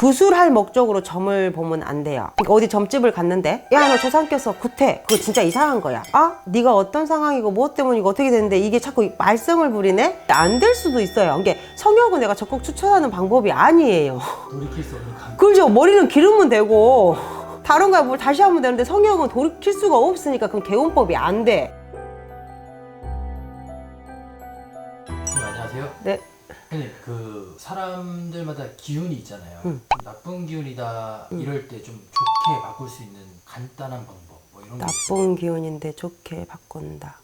구술할 목적으로 점을 보면 안 돼요. 그러니까 어디 점집을 갔는데 야너 조상 껴서 구태 그거 진짜 이상한 거야. 아 네가 어떤 상황이고 뭐 때문이고 어떻게 됐는데 이게 자꾸 말썽을 부리네? 안 될 수도 있어요. 이게 성역은 내가 적극 추천하는 방법이 아니에요. 돌이킬 수 없는 감. 그죠 머리는 기르면 되고 다른 거야 뭘 다시 하면 되는데 성역은 돌이킬 수가 없으니까 그럼 개운법이 안 돼. 선생님 안녕하세요. 네. 선생님 그 사람들마다 기운이 있잖아요. 음. 좀 나쁜 기운이다 이럴 때 좀 좋게 바꿀 수 있는 간단한 방법 뭐 이런 거 있어요? 나쁜 기운인데 좋게 바꾼다.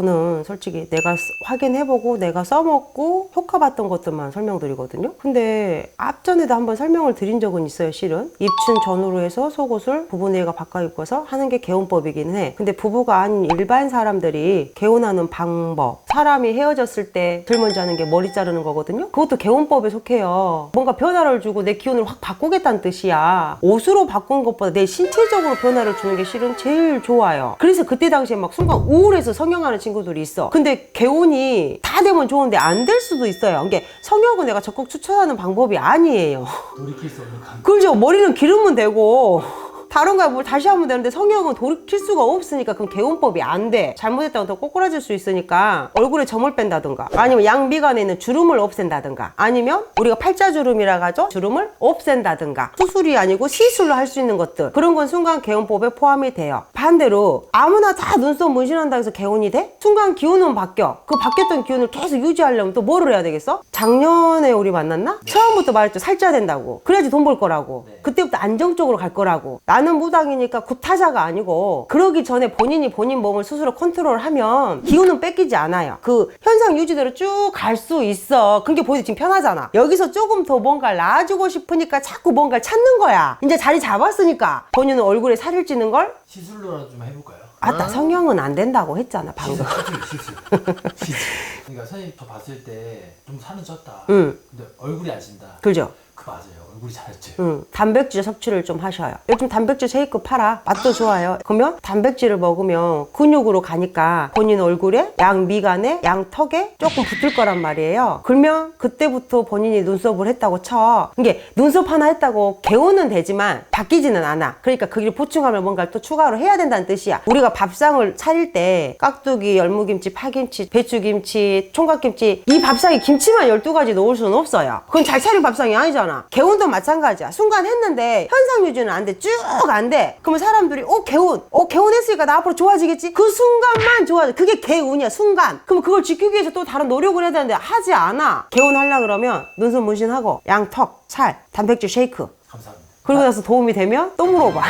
저는 솔직히 내가 쓰- 확인해보고 내가 써먹고 효과봤던 것들만 설명드리거든요. 근데 앞전에도 한번 설명을 드린 적은 있어요, 실은. 입춘 전후로 해서 속옷을 부부 내가 바꿔 입고서 하는 게 개운법이긴 해. 근데 부부가 아닌 일반 사람들이 개운하는 방법. 사람이 헤어졌을 때 제일 먼저 하는 게 머리 자르는 거거든요. 그것도 개운법에 속해요. 뭔가 변화를 주고 내 기운을 확 바꾸겠다는 뜻이야. 옷으로 바꾼 것보다 내 신체적으로 변화를 주는 게 실은 제일 좋아요. 그래서 그때 당시에 막 순간 우울해서 성형하는 친구들이 있어. 근데 개운이 다 되면 좋은데 안 될 수도 있어요. 이게 성형은 내가 적극 추천하는 방법이 아니에요. 돌이킬 수 없는 감. 그죠? 머리는 기르면 되고. 다른 거야 뭘 다시 하면 되는데 성형은 돌이킬 수가 없으니까 그건 개운법이 안 돼. 잘못했다고 더 꼬꾸라질 수 있으니까 얼굴에 점을 뺀다든가 아니면 양비관에 있는 주름을 없앤다든가 아니면 우리가 팔자주름이라 하죠. 주름을 없앤다든가 수술이 아니고 시술로 할 수 있는 것들 그런 건 순간 개운법에 포함이 돼요. 반대로 아무나 다 눈썹 문신한다 해서 개운이 돼? 순간 기운은 바뀌어. 그 바뀌었던 기운을 계속 유지하려면 또 뭐를 해야 되겠어? 작년에 우리 만났나? 처음부터 말했죠. 살쪄야 된다고. 그래야지 돈 벌 거라고. 네. 그때부터 안정적으로 갈 거라고. 나는 무당이니까 구타자가 아니고 그러기 전에 본인이 본인 몸을 스스로 컨트롤하면 기운은 뺏기지 않아요. 그 현상 유지대로 쭉 갈 수 있어. 그게 본인 지금 편하잖아. 여기서 조금 더 뭔가를 나아주고 싶으니까 자꾸 뭔가를 찾는 거야. 이제 자리 잡았으니까 본인은 얼굴에 살을 찌는 걸 시술로라도 좀 해볼까요? 아따 성형은 안 된다고 했잖아 방금. 시술, 시술, 시술. 시술. 그러니까 선생님 저 봤을 때 좀 살은 쪘다. 응. 근데 얼굴이 안 진다. 그죠? 그 맞아요. 얼굴이 잘했죠. 응, 단백질 섭취를 좀 하셔요. 요즘 단백질 쉐이크 팔아. 맛도 좋아요. 그러면 단백질을 먹으면 근육으로 가니까 본인 얼굴에, 양 미간에, 양 턱에 조금 붙을 거란 말이에요. 그러면 그때부터 본인이 눈썹을 했다고 쳐. 이게 눈썹 하나 했다고 개운은 되지만 바뀌지는 않아. 그러니까 그길 보충하면 뭔가를 또 추가로 해야 된다는 뜻이야. 우리가 밥상을 차릴 때 깍두기, 열무김치, 파김치, 배추김치, 총각김치 이 밥상에 김치만 12가지 넣을 수는 없어요. 그건 잘 차린 밥상이 아니잖아. 개운도 마찬가지야. 순간 했는데 현상 유지는 안 돼. 쭉 안 돼. 그러면 사람들이 어 개운. 어 개운했으니까 나 앞으로 좋아지겠지. 그 순간만 좋아져. 그게 개운이야. 순간. 그럼 그걸 지키기 위해서 또 다른 노력을 해야 되는데 하지 않아. 개운하려 그러면 눈썹 문신하고 양턱, 살, 단백질 쉐이크. 감사합니다. 그러고 나서 도움이 되면 또 물어봐.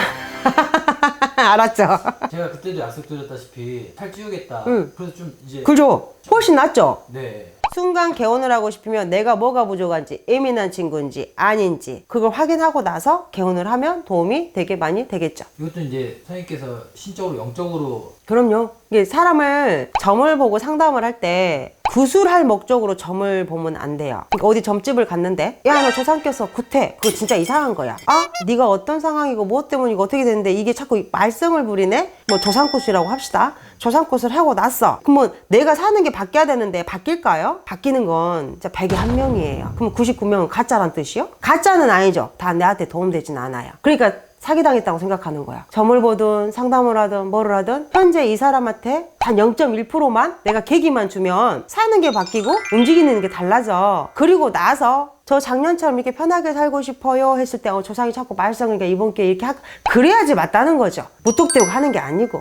알았죠? 제가 그때도 약속드렸다시피 살 찌우겠다. 응. 그래서 좀 이제 그죠? 훨씬 낫죠? 네. 순간 개운을 하고 싶으면 내가 뭐가 부족한지 예민한 친구인지 아닌지 그걸 확인하고 나서 개운을 하면 도움이 되게 많이 되겠죠. 이것도 이제 선생님께서 신적으로 영적으로 그럼요. 이게 사람을 점을 보고 상담을 할 때 구술할 목적으로 점을 보면 안 돼요. 그러니까 어디 점집을 갔는데 야너 조상 껴서 구태 그거 진짜 이상한 거야. 아 네가 어떤 상황이고 뭐 때문이고 어떻게 됐는데 이게 자꾸 말썽을 부리네. 뭐 조상꽃이라고 합시다. 조상꽃을 하고 났어. 그러면 내가 사는 게 바뀌어야 되는데 바뀔까요? 바뀌는 건 진짜 100에 한 명이에요. 그럼 99명은 가짜란 뜻이요? 가짜는 아니죠. 다 내한테 도움되진 않아요. 그러니까 사기당했다고 생각하는 거야. 점을 보든 상담을 하든 뭐를 하든 현재 이 사람한테 단 0.1%만 내가 계기만 주면 사는 게 바뀌고 움직이는 게 달라져. 그리고 나서 저 작년처럼 이렇게 편하게 살고 싶어요 했을 때 어, 조상이 자꾸 말썽이니까 이번 기회에 이렇게 하 그래야지 맞다는 거죠. 무턱대고 하는 게 아니고.